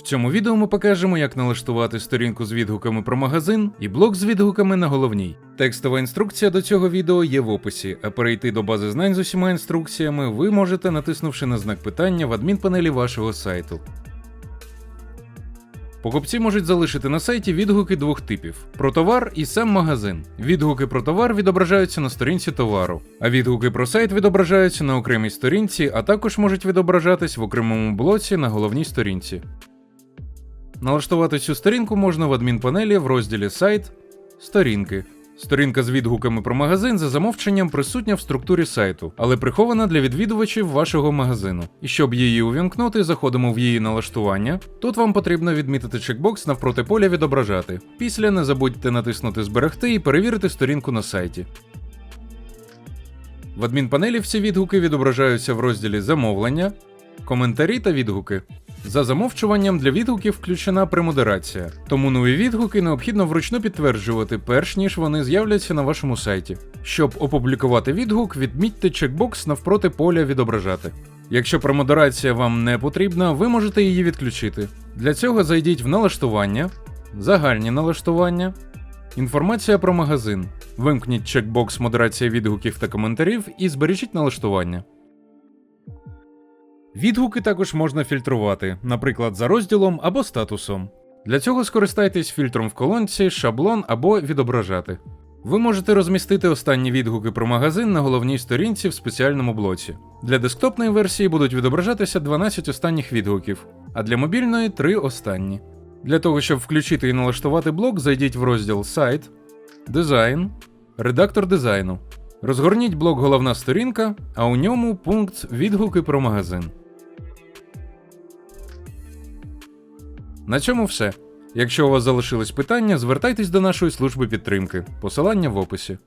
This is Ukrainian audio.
В цьому відео ми покажемо, як налаштувати сторінку з відгуками про магазин і блок з відгуками на головній. Текстова інструкція до цього відео є в описі, а перейти до бази знань з усіма інструкціями ви можете, натиснувши на знак питання в адмінпанелі вашого сайту. Покупці можуть залишити на сайті відгуки двох типів: про товар і сам магазин. Відгуки про товар відображаються на сторінці товару, а відгуки про сайт відображаються на окремій сторінці, а також можуть відображатись в окремому блоці на головній сторінці. Налаштувати цю сторінку можна в адмінпанелі в розділі Сайт Сторінки. Сторінка з відгуками про магазин за замовченням присутня в структурі сайту, але прихована для відвідувачів вашого магазину. І щоб її увімкнути, заходимо в її налаштування. Тут вам потрібно відмітити чекбокс навпроти поля відображати. Після не забудьте натиснути Зберегти і перевірити сторінку на сайті. В адмінпанелі всі відгуки відображаються в розділі Замовлення, коментарі та відгуки. За замовчуванням для відгуків включена премодерація, тому нові відгуки необхідно вручну підтверджувати, перш ніж вони з'являться на вашому сайті. Щоб опублікувати відгук, відмітьте чекбокс навпроти поля відображати. Якщо премодерація вам не потрібна, ви можете її відключити. Для цього зайдіть в налаштування, загальні налаштування, інформація про магазин. Вимкніть чекбокс модерація відгуків та коментарів і збережіть налаштування. Відгуки також можна фільтрувати, наприклад, за розділом або статусом. Для цього скористайтесь фільтром в колонці, шаблон або відображати. Ви можете розмістити останні відгуки про магазин на головній сторінці в спеціальному блоці. Для десктопної версії будуть відображатися 12 останніх відгуків, а для мобільної 3 останні. Для того, щоб включити і налаштувати блок, зайдіть в розділ Сайт, Дизайн, Редактор дизайну. Розгорніть блок Головна сторінка, а у ньому пункт Відгуки про магазин. На цьому все. Якщо у вас залишились питання, звертайтесь до нашої служби підтримки. Посилання в описі.